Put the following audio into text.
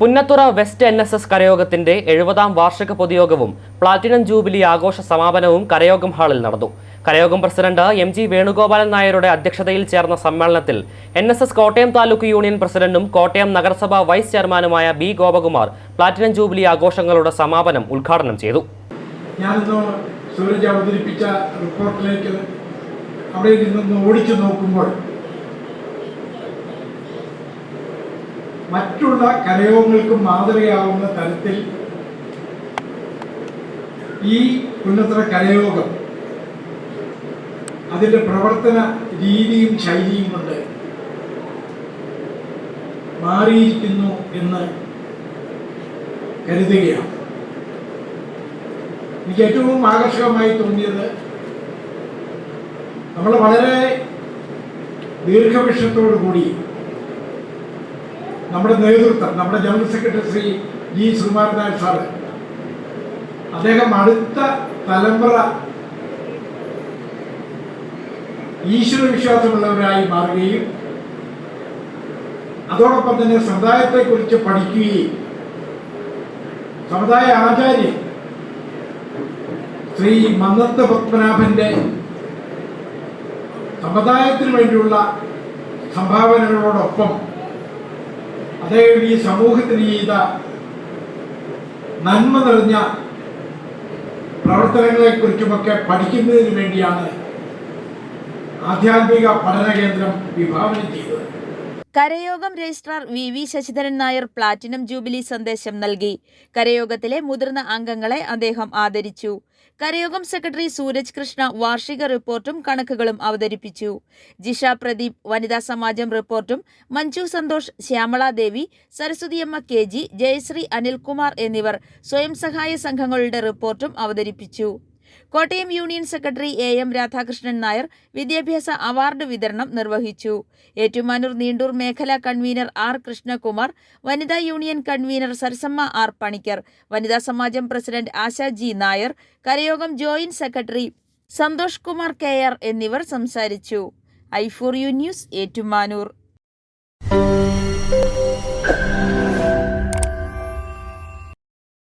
Punnathura west N S S കരയോഗത്തിന്റെ എഴുപതാം വാർഷിക പൊതുയോഗവും platinum jubilee ആഘോഷ സമാപനവും കരയോഗം ഹാളിൽ നടന്നു. കരയോഗം പ്രസിഡന്റ് എം ജി വേണുഗോപാലൻ നായരുടെ അധ്യക്ഷതയിൽ ചേർന്ന സമ്മേളനത്തിൽ N S S Kottayam taluk union പ്രസിഡന്റും കോട്ടയം നഗരസഭാ വൈസ് ചെയർമാനുമായ ബി ഗോപകുമാർ പ്ലാറ്റിനം ജൂബിലി ആഘോഷങ്ങളുടെ സമാപനം ഉദ്ഘാടനം ചെയ്തു. സൂരജ് അവതരിപ്പിച്ച റിപ്പോർട്ടിലേക്ക് അവിടെ ഓടിച്ചു നോക്കുമ്പോൾ മറ്റുള്ള കലയോഗങ്ങൾക്കും മാതൃകയാവുന്ന തരത്തിൽ ഈ ഉന്നതര കലയോഗം അതിന്റെ പ്രവർത്തന രീതിയും ശൈലിയും കൊണ്ട് മാറിയിരിക്കുന്നു എന്ന് കരുതുകയാണ്. എനിക്ക് ഏറ്റവും ആകർഷകമായി തോന്നിയത് നമ്മൾ വളരെ ദീർഘവിഷത്തോടു കൂടി നമ്മുടെ നേതൃത്വം നമ്മുടെ general secretary Shri G Sreekumaran Nair sir അദ്ദേഹം അടുത്ത തലമുറ ഈശ്വര വിശ്വാസമുള്ളവരായി മാറുകയും അതോടൊപ്പം തന്നെ സമുദായത്തെക്കുറിച്ച് പഠിക്കുകയും സമുദായ ആചാര്യൻ ശ്രീ മന്നത്ത് പത്മനാഭന്റെ സമുദായത്തിന് വേണ്ടിയുള്ള സംഭാവനകളോടൊപ്പം അദ്ദേഹം ഈ സമൂഹത്തിന് ചെയ്ത നന്മ നിറഞ്ഞ പ്രവർത്തനങ്ങളെക്കുറിച്ചുമൊക്കെ പഠിക്കുന്നതിന് വേണ്ടിയാണ് ആധ്യാത്മിക പഠന കേന്ദ്രം വിഭാവനം ചെയ്തത്. കരയോഗം registrar V V Sasidharan Nair platinum jubilee സന്ദേശം നൽകി. കരയോഗത്തിലെ മുതിർന്ന അംഗങ്ങളെ അദ്ദേഹം ആദരിച്ചു. കരയോഗം സെക്രട്ടറി സൂരജ് കൃഷ്ണ വാർഷിക റിപ്പോർട്ടും കണക്കുകളും അവതരിപ്പിച്ചു. ജിഷ പ്രദീപ് വനിതാ സമാജം റിപ്പോർട്ടും മഞ്ജു സന്തോഷ് ശ്യാമള ദേവി സരസ്വതിയമ്മ കെ ജി ജയശ്രീ അനിൽകുമാർ എന്നിവർ സ്വയം സഹായ സംഘങ്ങളുടെ റിപ്പോർട്ടും അവതരിപ്പിച്ചു. Kottayam union secretary A M Radhakrishnan Nair വിദ്യാഭ്യാസ അവാർഡ് വിതരണം നിർവഹിച്ചു. ഏറ്റുമാനൂർ നീണ്ടൂർ മേഖലാ കൺവീനർ ആർ കൃഷ്ണകുമാർ വനിതാ union convener Sarasamma R Panicker വനിതാ സമാജം president Asha G Nair കരയോഗം joint secretary Santhosh Kumar K R എന്നിവർ സംസാരിച്ചു. I four U news Ettumanoor.